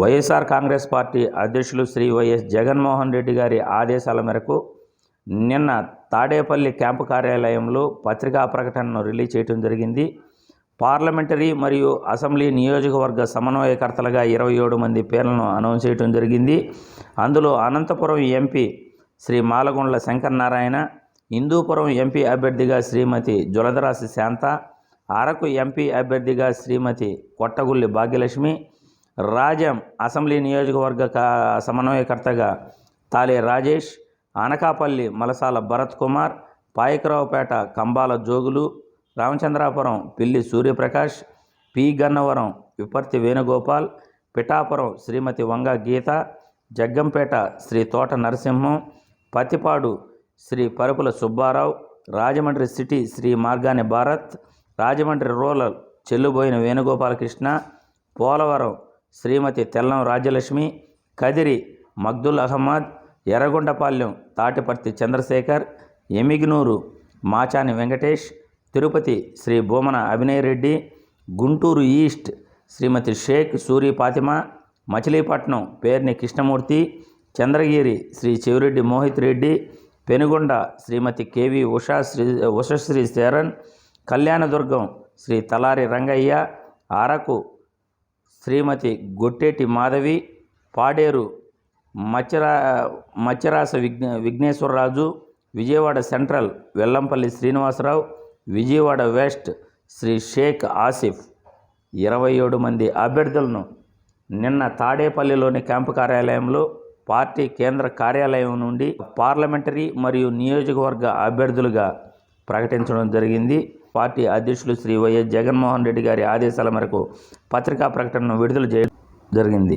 YSR Congress party అధ్యక్షులు Shri YS Jaganmohan Reddy గారి ఆదేశాల మేరకు నిన్న తాడేపల్లి క్యాంపు కార్యాలయంలో పత్రికా ప్రకటనను రిలీజ్ చేయడం జరిగింది. పార్లమెంటరీ మరియు అసెంబ్లీ నియోజకవర్గ సమన్వయకర్తలుగా ఇరవై ఏడు మంది పేర్లను అనౌన్స్ చేయడం జరిగింది. అందులో అనంతపురం ఎంపీ శ్రీ మాలగుండ్ల శంకర్ నారాయణ హిందూపురం ఎంపీ అభ్యర్థిగా శ్రీమతి జులదరాశి శాంత అరకు ఎంపీ అభ్యర్థిగా శ్రీమతి కొట్టగుల్లి భాగ్యలక్ష్మి రాజం అసెంబ్లీ నియోజకవర్గ కా- సమన్వయకర్తగా తాలే Rajesh Anakapalli Malasala Bharat Kumar Payakaraopeta Kambala Jogulu Ramachandrapuram Pilli Suryaprakash P Gannavaram Viparthi Venugopal Pithapuram Shrimati Vanga Geetha Jaggampeta Shri Thota Narasimham Pattipadu Shri Parupula Subbarao Rajahmundry city Shri Margani Bharat Rajahmundry rural Chelluboina Venugopalakrishna Polavaram Shrimati Tellam Rajyalakshmi Kadiri Magdul Ahmed Yerragondapalem Tatiparthi Chandrasekhar Emiganur Machani Venkatesh Tirupati Shri Bhumana Abhinay Reddy Guntur east Shrimati Sheikh Suri Fatima Machilipatnam Perni Krishnamurthy Chandragiri Shri Chevireddy Mohit Reddy Penukonda Shrimati KV Usha Shri Ushashri Charan Kalyandurg Shri Talari Rangaiah Araku Shrimati Gotteti Madhavi Paderu Machara Matsyarasa Vighna Vigneswararaju Vijayawada central Vellampalli Srinivasarao Vijayawada west Shri Sheikh Asif. ఇరవై ఏడు మంది అభ్యర్థులను నిన్న తాడేపల్లిలోని camp కార్యాలయంలో party కేంద్ర కార్యాలయం నుండి పార్లమెంటరీ మరియు నియోజకవర్గ అభ్యర్థులుగా ప్రకటించడం జరిగింది. పార్టీ అధ్యక్షులు శ్రీ వైఎస్ జగన్మోహన్ రెడ్డి గారి ఆదేశాల మేరకు పత్రికా ప్రకటనను విడుదల చేయడం జరిగింది.